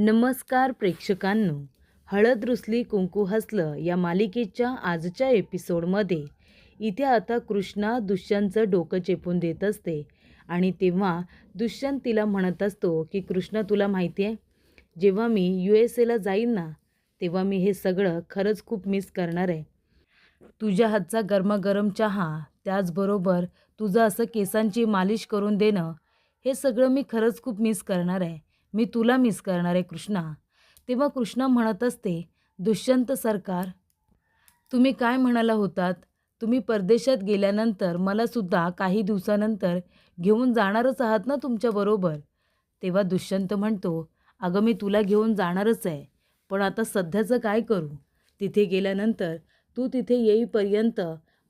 नमस्कार प्रेक्षकांनो. हळद रुसली कुंकू हसलं या मालिकेच्या आजच्या एपिसोडमध्ये. इथे आता कृष्णा दुष्यंतचं डोकं चेपून देत असते आणि तेव्हा दुष्यंत तिला म्हणत असतो की कृष्णा तुला माहिती आहे जेव्हा मी यू एस एला जाईन ना तेव्हा मी हे सगळं खरंच खूप मिस करणार आहे. तुझ्या हातचा गरमागरम चहा त्याचबरोबर तुझं असं केसांची मालिश करून देणं हे सगळं मी खरंच खूप मिस करणार आहे. मी तुला मिस करणार आहे कृष्णा. तेव्हा कृष्णा म्हणत असते दुष्यंत सरकार तुम्ही काय म्हणाला होतात? तुम्ही परदेशात गेल्यानंतर मलासुद्धा काही दिवसानंतर घेऊन जाणारच आहात ना तुमच्याबरोबर तेव्हा दुष्यंत म्हणतो अगं मी तुला घेऊन जाणारच आहे पण आता सध्याचं काय करू? तिथे गेल्यानंतर तू तिथे येईपर्यंत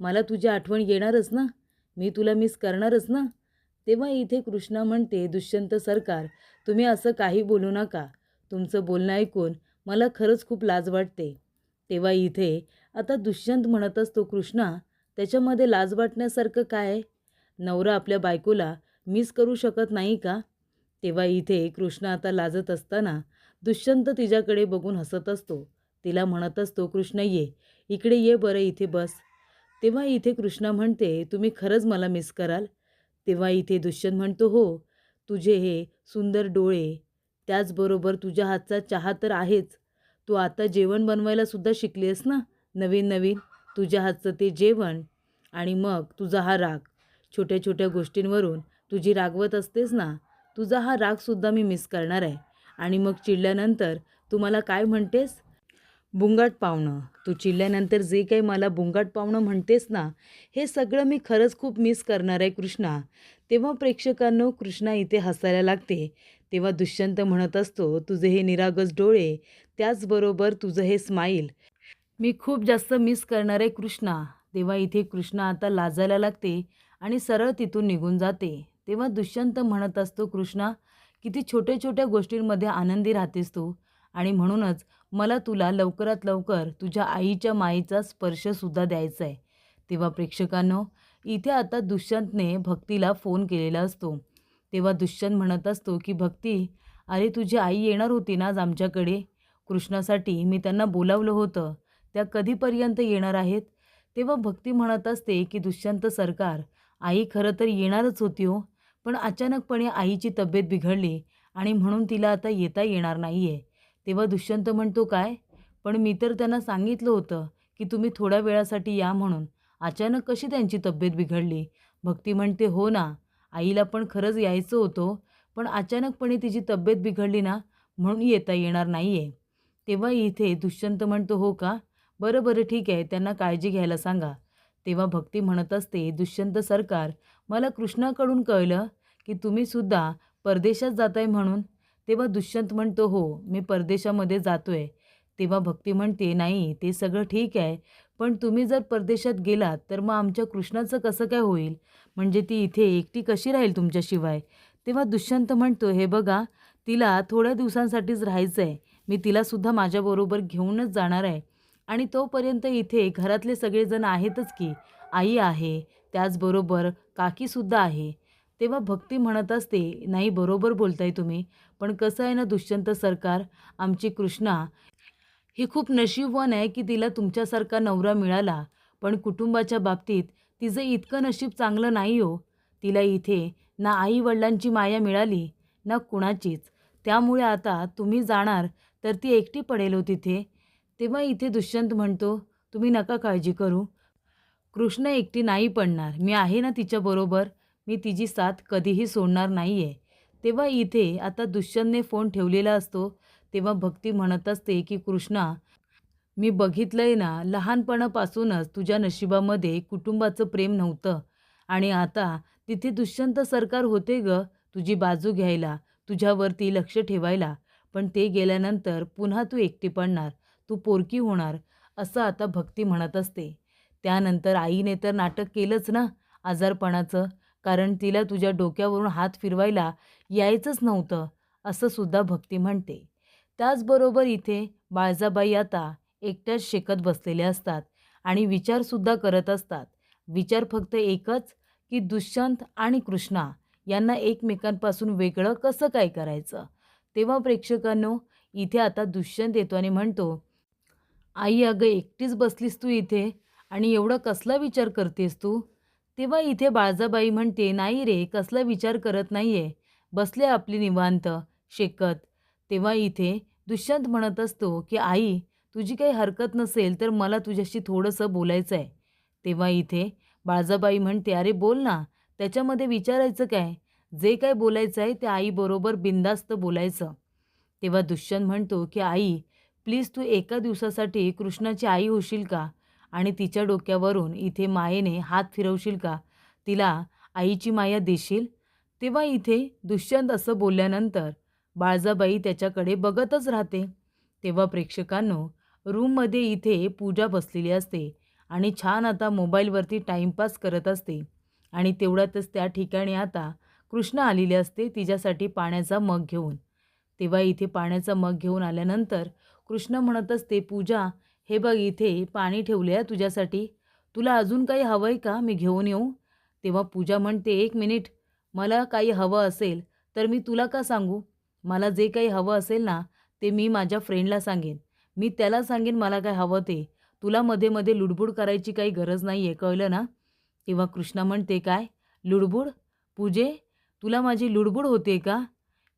मला तुझी आठवण येणारच ना? मी तुला मिस करणारच ना? तेव्हा इथे कृष्णा म्हणते दुष्यंत सरकार तुम्ही असं काही बोलू नका. तुमचं बोलणं ऐकून मला खरंच खूप लाज वाटते. तेव्हा इथे आता दुष्यंत म्हणत असतो कृष्णा त्याच्यामध्ये लाज वाटण्यासारखं काय? नवरा आपल्या बायकोला मिस करू शकत नाही का? तेव्हा इथे कृष्णा आता लाजत असताना दुष्यंत तिच्याकडे बघून हसत असतो. तिला म्हणत असतो कृष्ण ये. इकडे ये बरं इथे बस. तेव्हा इथे कृष्णा म्हणते तुम्ही खरंच मला मिस कराल? तेव्हा इथे दुष्यंत म्हणतो हो तुझे हे सुंदर डोळे त्याचबरोबर तुझ्या हातचा चहा तर आहेच. तू आता जेवण बनवायला सुद्धा शिकलीस ना? नवीन नवीन तुझ्या हातचं ते जेवण. आणि मग तुझा हा राग. छोट्या छोट्या गोष्टींवरून तुझी रागवत असतेस ना? तुझा हा रागसुद्धा मी मिस करणार आहे. आणि मग चिडल्यानंतर तू मला काय म्हणतेस? बुंगाट पावणं. तू चिल्ल्यानंतर जे काही मला बुंगाट पावणं म्हणतेस ना हे सगळं मी खरंच खूप मिस करणार आहे कृष्णा. तेव्हा प्रेक्षकांनो कृष्णा इथे हसायला लागते. तेव्हा दुष्यंत म्हणत असतो तुझे हे निरागस डोळे त्याचबरोबर तुझं हे स्माईल मी खूप जास्त मिस करणार आहे कृष्णा. तेव्हा इथे कृष्णा आता लाजायला लागते आणि सरळ तिथून निघून जाते. तेव्हा दुष्यंत म्हणत असतो कृष्णा किती छोट्या छोट्या गोष्टींमध्ये आनंदी राहतेस तू. आणि म्हणूनच मला तुला लवकरात लवकर तुझ्या आईच्या माईचा स्पर्शसुद्धा द्यायचा आहे. तेव्हा प्रेक्षकांनो इथे आता दुष्यंतने भक्तीला फोन केलेला असतो. तेव्हा दुष्यंत म्हणत असतो की भक्ती अरे तुझी आई येणार होती ना आज आमच्याकडे? कृष्णासाठी मी त्यांना बोलावलं होतं. त्या कधीपर्यंत येणार आहेत? तेव्हा भक्ती म्हणत असते की दुष्यंत सरकार आई खरं तर येणारच होती हो पण अचानकपणे आईची तब्येत बिघडली आणि म्हणून तिला आता येता येणार नाही आहे तेव्हा दुष्यंत म्हणतो काय? पण मी तर त्यांना सांगितलं होतं की तुम्ही थोड्या वेळासाठी या म्हणून. अचानक कशी त्यांची तब्येत बिघडली? भक्ती म्हणते हो ना आईला पण खरंच यायचं होतं पण अचानकपणे तिची तब्येत बिघडली ना म्हणून येता येणार नाही आहे तेव्हा इथे दुष्यंत म्हणतो हो का? बरं बरं ठीक आहे त्यांना काळजी घ्यायला सांगा. तेव्हा भक्ती म्हणत असते दुष्यंत सरकार मला कृष्णाकडून कळलं की तुम्हीसुद्धा परदेशात जाताय म्हणून. तेव्हा दुष्यंत म्हणतो हो मी परदेशामध्ये जातो आहे तेव्हा भक्ती म्हणते नाही ते सगळं ठीक आहे पण तुम्ही जर परदेशात गेलात तर मग आमच्या कृष्णाचं कसं काय होईल? म्हणजे ती इथे एकटी कशी राहील तुमच्याशिवाय? तेव्हा दुष्यंत म्हणतो हे बघा तिला थोड्या दिवसांसाठीच राहायचं आहे मी तिलासुद्धा माझ्याबरोबर घेऊनच जाणार आहे. आणि तोपर्यंत इथे घरातले सगळेजण आहेतच की आई आहे त्याचबरोबर काकीसुद्धा आहे. तेव्हा भक्ती म्हणत असते नाही बरोबर बोलताय तुम्ही. पण कसं आहे ना दुष्यंत सरकार आमची कृष्णा ही खूप नशीबवान आहे की तिला तुमच्यासारखा नवरा मिळाला पण कुटुंबाच्या बाबतीत तिचं इतकं नशीब चांगलं नाही हो. तिला इथे ना आई वडिलांची माया मिळाली ना कुणाचीच. त्यामुळे आता तुम्ही जाणार तर ती एकटी पडेल हो तिथे. तेव्हा इथे दुष्यंत म्हणतो तुम्ही नका काळजी करू. कृष्ण एकटी नाही पडणार. मी आहे ना तिच्याबरोबर मी तिची साथ कधीही सोडणार नाही आहे तेव्हा इथे आता दुष्यंतने फोन ठेवलेला असतो तेव्हा भक्ती म्हणत असते की कृष्णा मी बघितलं आहे ना लहानपणापासूनच तुझ्या नशिबामध्ये कुटुंबाचं प्रेम नव्हतं आणि आता तिथे दुष्यंत सरकार होते ग तुझी बाजू घ्यायला तुझ्यावरती लक्ष ठेवायला. पण ते गेल्यानंतर पुन्हा तू एकटी पडणार तू पोरकी होणार असं आता भक्ती म्हणत असते. त्यानंतर आईने तर नाटक केलंच ना आजारपणाचं कारण तिला तुझ्या डोक्यावरून हात फिरवायला यायचंच नव्हतं असं सुद्धा भक्ती म्हणते. त्याचबरोबर इथे बाळजाबाई आता एकट्याच शेकत बसलेले असतात आणि विचारसुद्धा करत असतात. विचार फक्त एकच की दुष्यंत आणि कृष्णा यांना एकमेकांपासून वेगळं कसं काय करायचं? तेव्हा प्रेक्षकांनो इथे आता दुष्यंत येतो आणि म्हणतो आई अगं एकटीच बसलीस तू इथे आणि एवढा कसला विचार करतेस तू? तेव्हा इथे बाळजाबाई म्हणते नाही रे कसला विचार करत नाही आहे बसले आपली निवांत शेकत. तेव्हा इथे दुष्यंत म्हणत असतो की आई तुझी काही हरकत नसेल तर मला तुझ्याशी थोडंसं बोलायचं आहे तेव्हा इथे बाळजाबाई म्हणते अरे बोल ना त्याच्यामध्ये विचारायचं काय? जे काय बोलायचं आहे ते आईबरोबर बिंदास्त बोलायचं. तेव्हा दुष्यंत म्हणतो की आई प्लीज तू एका दिवसासाठी कृष्णाची आई होशील का? आणि तिच्या डोक्यावरून इथे मायेने हात फिरवशील का? तिला आईची माया देशील तेव्हा इथे दुष्यंत असं बोलल्यानंतर बाळजाबाई त्याच्याकडे बघतच राहते. तेव्हा प्रेक्षकांनो रूममध्ये इथे पूजा बसलेली असते आणि छान आता मोबाईलवरती टाईमपास करत असते आणि तेवढ्यातच त्या ठिकाणी आता कृष्ण आलेली असते तिच्यासाठी पाण्याचा मग घेऊन. तेव्हा इथे पाण्याचा मग घेऊन आल्यानंतर कृष्ण म्हणत असते पूजा हे बघ इथे पाणी ठेवले आहे तुझ्यासाठी. तुला अजून काही हवं आहे का? मी घेऊन येऊ. तेव्हा पूजा म्हणते एक मिनिट मला काही हवं असेल तर मी तुला का सांगू? मला जे काही हवं असेल ना ते मी माझ्या फ्रेंडला सांगेन. मी त्याला सांगेन मला काय हवं ते. तुला मध्ये मध्ये लुडबुड करायची काही गरज नाही आहे कळलं ना? तेव्हा कृष्णा म्हणते काय? लुडबुड? पूजे तुला माझी लुडबुड होते का?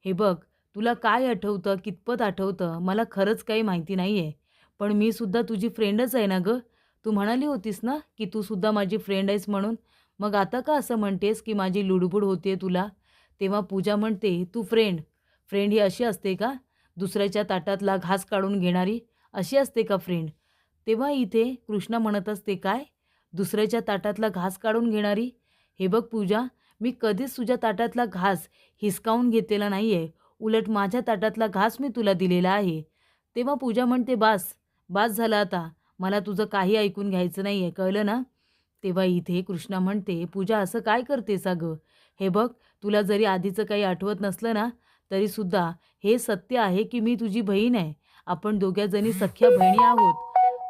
हे बघ तुला काय आठवतं कितपत आठवतं मला खरंच काही माहिती नाही आहे पण मी सुद्धा तुझी फ्रेंडच आहे ना गं? तू म्हणाली होतीस ना की तू सुद्धा माझी फ्रेंड आहेस म्हणून? मग आता का असं म्हणतेस की माझी लुडबुड होते तुला? तेव्हा पूजा म्हणते तू फ्रेंड फ्रेंड ही अशी असते का? दुसऱ्याच्या ताटातला घास काढून घेणारी अशी असते का फ्रेंड तेव्हा इथे कृष्णा म्हणत असते काय? दुसऱ्याच्या ताटातला घास काढून घेणारी? हे बघ पूजा मी कधीच तुझ्या ताटातला घास हिसकावून घेतलेला नाही आहे उलट माझ्या ताटातला घास मी तुला दिलेला आहे. तेव्हा पूजा म्हणते बास बास झाला आता. मला तुझं काही ऐकून घ्यायचं नाही आहे कळलं ना? तेव्हा इथे कृष्णा म्हणते पूजा असं काय करतेस अगं? हे बघ तुला जरी आधीचं काही आठवत नसलं ना तरीसुद्धा हे सत्य आहे की मी तुझी बहीण आहे. आपण दोघ्याजणी सख्या बहिणी आहोत.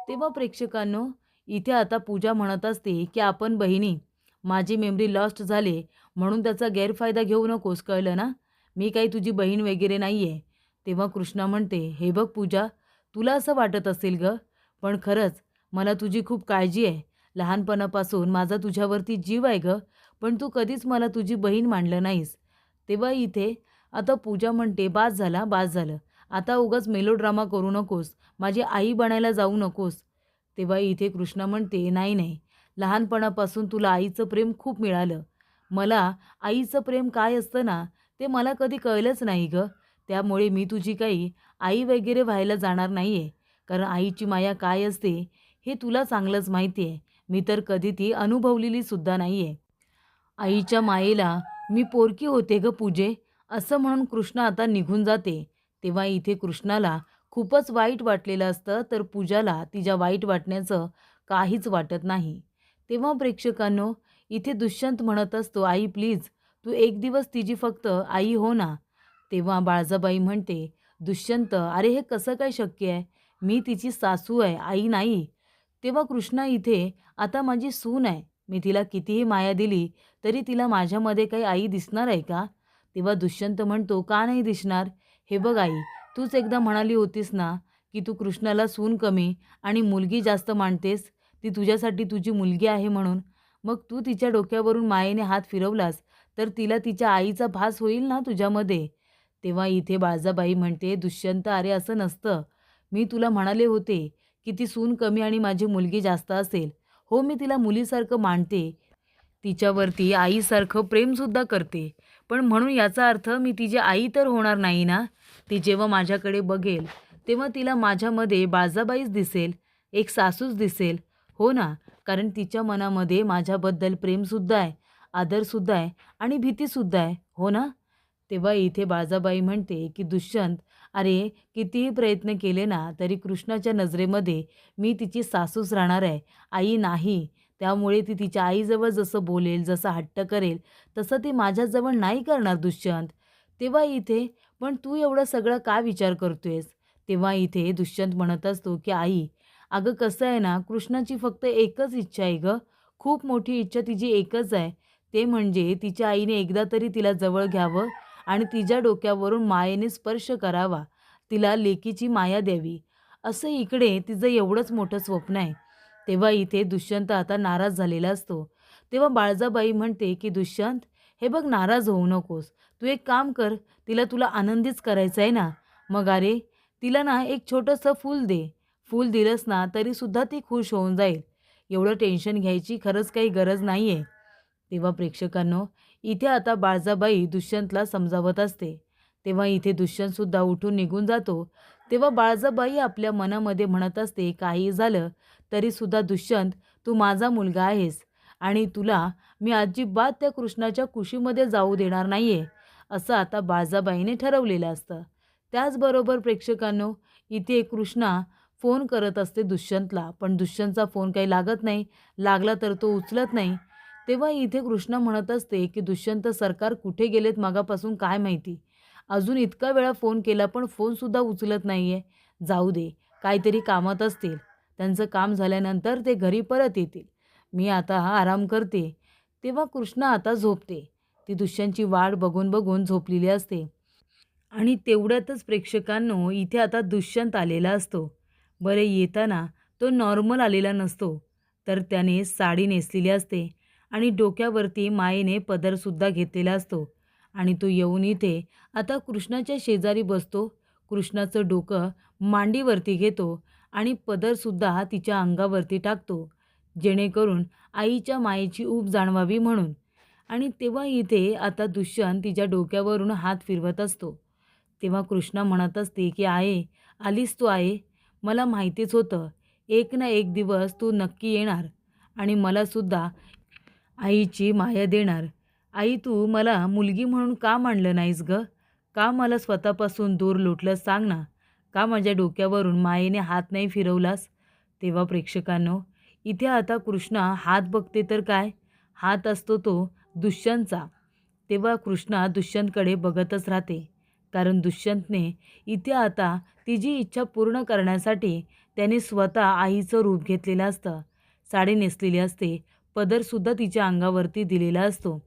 तेव्हा प्रेक्षकांनो इथे आता पूजा म्हणत असते की आपण बहिणी माझी मेमरी लॉस्ट झाले म्हणून त्याचा गैरफायदा घेऊ नकोस कळलं ना? मी काही तुझी बहीण वगैरे नाही आहे तेव्हा कृष्णा म्हणते हे बघ पूजा तुला असं वाटत असेल ग पण खरंच मला तुझी खूप काळजी आहे. लहानपणापासून माझा तुझ्यावरती जीव आहे ग पण तू कधीच मला तुझी बहीण मांडलं नाहीस. तेव्हा इथे आता पूजा म्हणते बास झाला बास झालं. आता उगाच मेलोड्रामा करू नकोस. माझी आई बनायला जाऊ नकोस. तेव्हा इथे कृष्णा म्हणते नाही नाही. लहानपणापासून तुला आईचं प्रेम खूप मिळालं. मला आईचं प्रेम काय असतं ना ते मला कधी कळलंच नाही गं. त्यामुळे मी तुझी काही आई वगैरे व्हायला जाणार नाही आहे कारण आईची माया काय असते हे तुला चांगलंच माहिती आहे मी तर कधी ती अनुभवलेली सुद्धा नाही आहे आईच्या मायेला मी पोरकी होते ग पूजे असं म्हणून कृष्ण आता निघून जाते. तेव्हा इथे कृष्णाला खूपच वाईट वाटलेलं असतं तर पूजाला तिच्या वाईट वाटण्याचं काहीच वाटत नाही. तेव्हा प्रेक्षकांनो इथे दुष्यंत म्हणत असतो आई प्लीज तू एक दिवस तिची फक्त आई हो ना. तेव्हा बाळजाबाई म्हणते दुष्यंत अरे हे कसं काय शक्य आहे? मी तिची सासू आहे आई नाही. तेव्हा कृष्णा इथे आता माझी सून आहे. मी तिला कितीही माया दिली तरी तिला माझ्यामध्ये काही आई दिसणार आहे का? तेव्हा दुष्यंत म्हणतो का नाही दिसणार? हे बघ आई तूच एकदा म्हणाली होतीस ना की तू कृष्णाला सून कमी आणि मुलगी जास्त मानतेस. ती तुझ्यासाठी तुझी मुलगी आहे म्हणून. मग तू तिच्या डोक्यावरून मायेने हात फिरवलास तर तिला तिच्या आईचा भास होईल ना तुझ्यामध्ये? तेव्हा इथे बाळजाबाई म्हणते दुष्यंत अरे असं नसतं. मी तुला म्हणाले होते की ती सून कमी आणि माझी मुलगी जास्त असेल. हो मी तिला मुलीसारखं मानते. तिच्यावरती आईसारखं प्रेमसुद्धा करते. पण म्हणून याचा अर्थ मी तिची आई तर होणार नाही ना? ती जेव्हा माझ्याकडे बघेल तेव्हा तिला माझ्यामध्ये बाळजाबाईच दिसेल एक सासूच दिसेल. हो ना? कारण तिच्या मनामध्ये माझ्याबद्दल प्रेमसुद्धा आहे आदरसुद्धा आहे आणि भीतीसुद्धा आहे. हो ना? तेव्हा इथे बाळजाबाई म्हणते की दुष्यंत अरे कितीही प्रयत्न केले ना तरी कृष्णाच्या नजरेमध्ये मी तिची सासूच राहणार आहे. आई नाही. त्यामुळे ती तिच्या आईजवळ जसं बोलेल जसं हट्ट करेल तसं ती माझ्याजवळ नाही करणार दुष्यंत. तेव्हा इथे पण तू एवढं सगळं का विचार करतोयस? तेव्हा इथे दुष्यंत म्हणत असतो की आई अगं कसं आहे ना कृष्णाची फक्त एकच इच्छा आहे गं. खूप मोठी इच्छा तिची एकच आहे. ते म्हणजे तिच्या आईने एकदा तरी तिला जवळ घ्यावं आणि तिच्या डोक्यावरून मायेने स्पर्श करावा. तिला लेकीची माया द्यावी. असं इकडे तिचं एवढंच मोठं स्वप्न आहे. तेव्हा इथे दुष्यंत आता नाराज झालेला असतो. तेव्हा बाळजाबाई म्हणते की दुष्यंत हे बघ नाराज होऊ नकोस. तू एक काम कर तिला तुला आनंदीच करायचं आहे ना. मग अरे तिला ना एक छोटंसं फूल दे. फूल दिलंस ना तरीसुद्धा ती खुश होऊन जाईल. एवढं टेन्शन घ्यायची खरंच काही गरज नाही आहे तेव्हा प्रेक्षकांनो इथे आता बाळजाबाई दुष्यंतला समजावत असते. तेव्हा इथे दुष्यंतसुद्धा उठून निघून जातो. तेव्हा बाळजाबाई आपल्या मनामध्ये म्हणत असते काही झालं तरीसुद्धा दुष्यंत तू माझा मुलगा आहेस आणि तुला मी अजिबात त्या कृष्णाच्या कुशीमध्ये जाऊ देणार नाही आहे असं आता बाळजाबाईने ठरवलेलं असतं. त्याचबरोबर प्रेक्षकांनो इथे कृष्णा फोन करत असते दुष्यंतला पण दुष्यंतचा फोन काही लागत नाही. लागला तर तो उचलत नाही. तेव्हा इथे कृष्ण म्हणत असते की दुष्यंत सरकार कुठे गेलेत मागापासून काय माहिती? अजून इतका वेळा फोन केला पण फोनसुद्धा उचलत नाही आहे जाऊ दे काहीतरी कामात असतील. त्यांचं काम झाल्यानंतर ते घरी परत येतील. मी आता आराम करते. तेव्हा कृष्णा आता झोपते. ती दुष्यंतची वाट बघून बघून झोपलेली असते. आणि तेवढ्यातच प्रेक्षकांनो इथे आता दुष्यंत आलेला असतो. बरे येताना तो नॉर्मल आलेला नसतो तर त्याने साडी नेसलेली असते. आणि डोक्यावरती मायेने पदरसुद्धा घेतलेला असतो. आणि तो येऊन इथे आता कृष्णाच्या शेजारी बसतो. कृष्णाचं डोकं मांडीवरती घेतो आणि पदरसुद्धा तिच्या अंगावरती टाकतो. जेणेकरून आईच्या मायेची ऊब जाणवावी म्हणून. आणि तेव्हा इथे आता दुष्यंत तिच्या डोक्यावरून हात फिरवत असतो. तेव्हा कृष्णा म्हणत असते की आहे आलीस तू आहे. मला माहितीच होतं. एक ना एक दिवस तू नक्की येणार. आणि मलासुद्धा आईची माया देणार. आई तू मला मुलगी म्हणून का मांडलं नाहीस ग? का मला स्वतःपासून दूर लोटलं सांग ना? का माझ्या डोक्यावरून मायेने हात नाही फिरवलास? तेव्हा प्रेक्षकांनो इथे आता कृष्णा हात बघते तर काय? हात असतो तो दुष्यंतचा. तेव्हा कृष्णा दुष्यंतकडे बघतच राहते. कारण दुष्यंतने इथे आता तिची इच्छा पूर्ण करण्यासाठी त्याने स्वतः आईचं रूप घेतलेलं असतं. साडी नेसलेली असते. पदरसुद्धा तिच्या अंगावरती दिलेला असतो.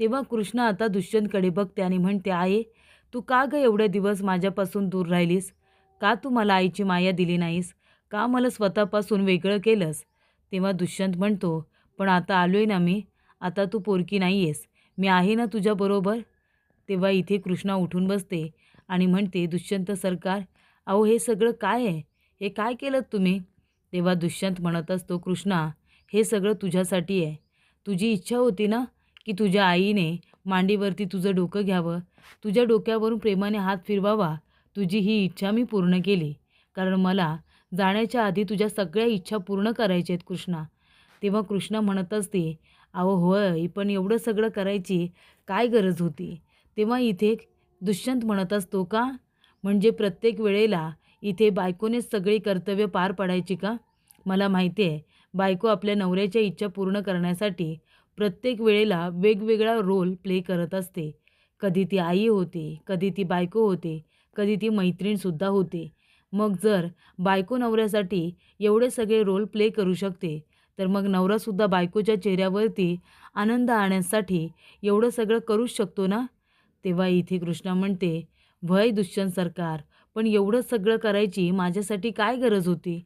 तेव्हा कृष्ण आता दुष्यंतकडे बघते आणि म्हणते आहे तू का ग एवढे दिवस माझ्यापासून दूर राहिलीस? का तू मला आईची माया दिली नाहीस? का मला स्वतःपासून वेगळं केलंस? तेव्हा दुष्यंत म्हणतो पण आता आलोय ना मी. आता तू पोरकी नाही आहेस मी आहे ना तुझ्याबरोबर तेव्हा इथे कृष्णा उठून बसते आणि म्हणते दुष्यंत सरकार अहो हे सगळं काय आहे? हे काय केलं तुम्ही? तेव्हा दुष्यंत म्हणत असतो कृष्णा हे सगळं तुझ्यासाठी आहे. तुझी इच्छा होती ना की तुझ्या आईने मांडीवरती तुझं डोकं घ्यावं. तुझ्या डोक्यावरून प्रेमाने हात फिरवावा. तुझी ही इच्छा मी पूर्ण केली. कारण मला जाण्याच्या आधी तुझ्या सगळ्या इच्छा पूर्ण करायच्या आहेत कृष्णा. तेव्हा कृष्णा म्हणत असते अहो होय पण एवढं सगळं करायची काय गरज होती? तेव्हा इथे दुष्यंत म्हणत असतो का? म्हणजे प्रत्येक वेळेला इथे बायकोनेच सगळी कर्तव्य पार पाडायची का? मला माहिती आहे बायको आपल्या नवऱ्याच्या इच्छा पूर्ण करण्यासाठी प्रत्येक वेळेला वेगवेगळा रोल प्ले करत असते. कधी ती आई होते कधी ती बायको होते कधी ती मैत्रीणसुद्धा होते. मग जर बायको नवऱ्यासाठी एवढे सगळे रोल प्ले करू शकते तर मग नवरासुद्धा बायकोच्या चेहऱ्यावरती आनंद आणण्यासाठी एवढं सगळं करूच शकतो ना? तेव्हा इथे कृष्णा म्हणते भय दुष्यंत सरकार पण एवढं सगळं करायची माझ्यासाठी काय गरज होती?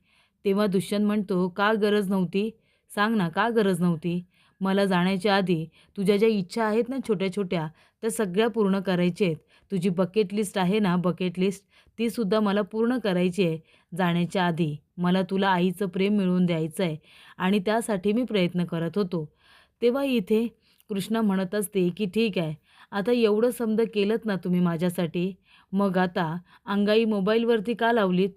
तेव्हा दुष्यंत म्हणतो का गरज नव्हती? सांग ना का गरज नव्हती? मला जाण्याच्या आधी तुझ्या ज्या इच्छा आहेत ना छोट्या छोट्या त्या सगळ्या पूर्ण करायच्या आहेत. तुझी बकेट लिस्ट आहे ना बकेट लिस्ट तीसुद्धा मला पूर्ण करायची आहे जाण्याच्या आधी. मला तुला आईचं प्रेम मिळवून द्यायचं आहे आणि त्यासाठी मी प्रयत्न करत होतो. तेव्हा इथे कृष्णा म्हणत असते की ठीक आहे. आता एवढं समजा केलंत ना तुम्ही माझ्यासाठी? मग आता अंगाई मोबाईलवरती का लावलीत?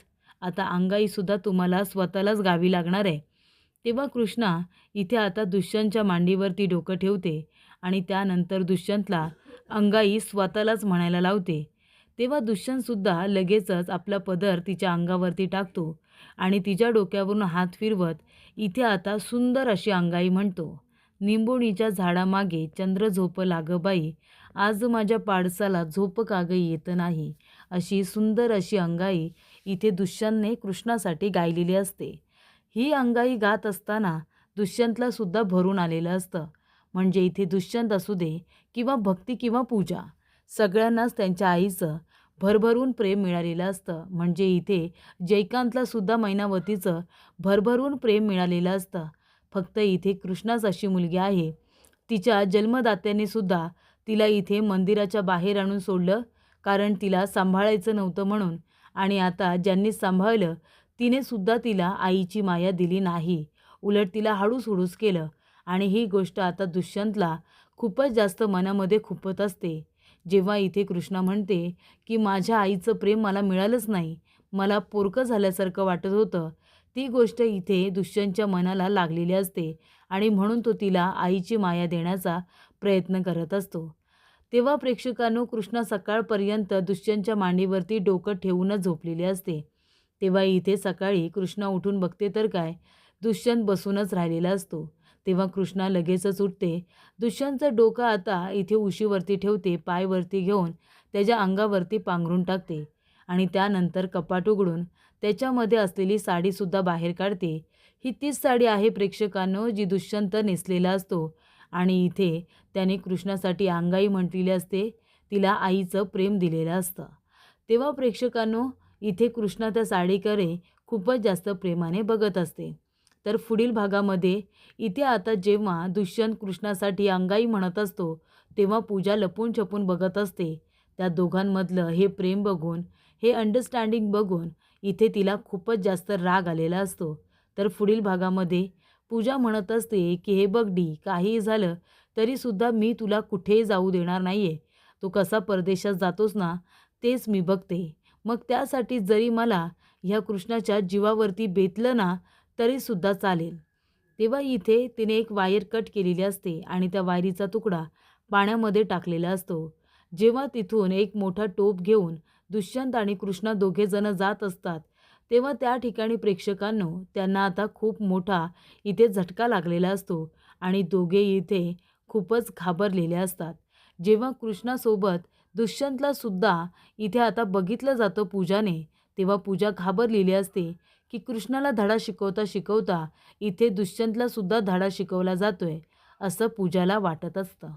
आता अंगाईसुद्धा तुम्हाला स्वतःलाच गावी लागणार आहे. तेव्हा कृष्णा इथे आता दुष्यंतच्या मांडीवरती डोकं ठेवते आणि त्यानंतर दुष्यंतला अंगाई स्वतःलाच म्हणायला लावते. तेव्हा दुष्यंतसुद्धा लगेचच आपला पदर तिच्या अंगावरती टाकतो आणि तिच्या डोक्यावरून हात फिरवत इथे आता सुंदर अशी अंगाई म्हणतो. निंबोणीच्या झाडामागे चंद्र झोप लागबाई आज माझ्या पाडसाला झोप काग येत नाही अशी सुंदर अशी अंगाई इथे दुष्यंतने कृष्णासाठी गायलेली असते. ही अंगाई गात असताना दुष्यंतला सुद्धा भरून आलेलं असतं. म्हणजे इथे दुष्यंत असू दे किंवा भक्ती किंवा पूजा सगळ्यांनाच त्यांच्या आईचं भरभरून प्रेम मिळालेलं असतं. म्हणजे इथे जयकांतला सुद्धा मैनावतीचं भरभरून प्रेम मिळालेलं असतं. फक्त इथे कृष्णाच अशी मुलगी आहे. तिच्या जन्मदात्याने सुद्धा तिला इथे मंदिराच्या बाहेर आणून सोडलं कारण तिला सांभाळायचं नव्हतं म्हणून आणि आता ज्यांनी सांभाळलं तिने सुद्धा तिला आईची माया दिली नाही. उलट तिला हळूस हुडूस केलं आणि ही गोष्ट आता दुष्यंतला खूपच जास्त मनामध्ये खुपत असते. जेव्हा इथे कृष्णा म्हणते की माझ्या आईचं प्रेम मला मिळालंच नाही मला पोरकं झाल्यासारखं वाटत होतं ती गोष्ट इथे दुष्यंतच्या मनाला लागलेली असते आणि म्हणून तो तिला आईची माया देण्याचा प्रयत्न करत असतो. तेव्हा प्रेक्षकांनो कृष्णा सकाळपर्यंत दुष्यंतच्या मांडीवरती डोकं ठेवूनच झोपलेली असते. तेव्हा इथे सकाळी कृष्णा उठून बघते तर काय? दुष्यंत बसूनच राहिलेला असतो. तेव्हा कृष्णा लगेचच उठते. दुष्यंतचं डोकं आता इथे उशीवरती ठेवते पायवरती घेऊन त्याच्या अंगावरती पांघरून टाकते आणि त्यानंतर कपाट उघडून त्याच्यामध्ये असलेली साडीसुद्धा बाहेर काढते. ही तीच साडी आहे प्रेक्षकांनो जी दुष्यंत नेसलेला असतो. आणि इथे त्याने कृष्णासाठी अंगाई म्हटलेली असते तिला आईचं प्रेम दिलेलं असतं. तेव्हा प्रेक्षकांनो इथे कृष्णा त्या साडीकडे खूपच जास्त प्रेमाने बघत असते. तर पुढील भागामध्ये इथे आता जेव्हा दुष्यंत कृष्णासाठी अंगाई म्हणत असतो तेव्हा पूजा लपून छपून बघत असते. त्या दोघांमधलं हे प्रेम बघून हे अंडरस्टँडिंग बघून इथे तिला खूपच जास्त राग आलेला असतो. तर पुढील भागामध्ये पूजा म्हणत असते की हे बघ डी काहीही झालं तरीसुद्धा मी तुला कुठेही जाऊ देणार नाही आहे तू कसा परदेशात जातोस ना तेच मी बघते. मग त्यासाठी जरी मला ह्या कृष्णाच्या जीवावरती बेतलं ना तरीसुद्धा चालेल. तेव्हा इथे तिने एक वायर कट केलेली असते आणि त्या वायरीचा तुकडा पाण्यामध्ये टाकलेला असतो. जेव्हा तिथून एक मोठा टोप घेऊन दुष्यंत आणि कृष्णा दोघेजणं जात असतात तेव्हा त्या ठिकाणी प्रेक्षकांनो त्यांना आता खूप मोठा इथे झटका लागलेला असतो आणि दोघे इथे खूपच घाबरलेले असतात. जेव्हा कृष्णासोबत दुष्यंतला सुद्धा इथे आता बघितलं जातं पूजाने तेव्हा पूजा घाबरलेली असते की कृष्णाला धडा शिकवता शिकवता इथे दुष्यंतला सुद्धा धडा शिकवला जातोय असं पूजाला वाटत असतं.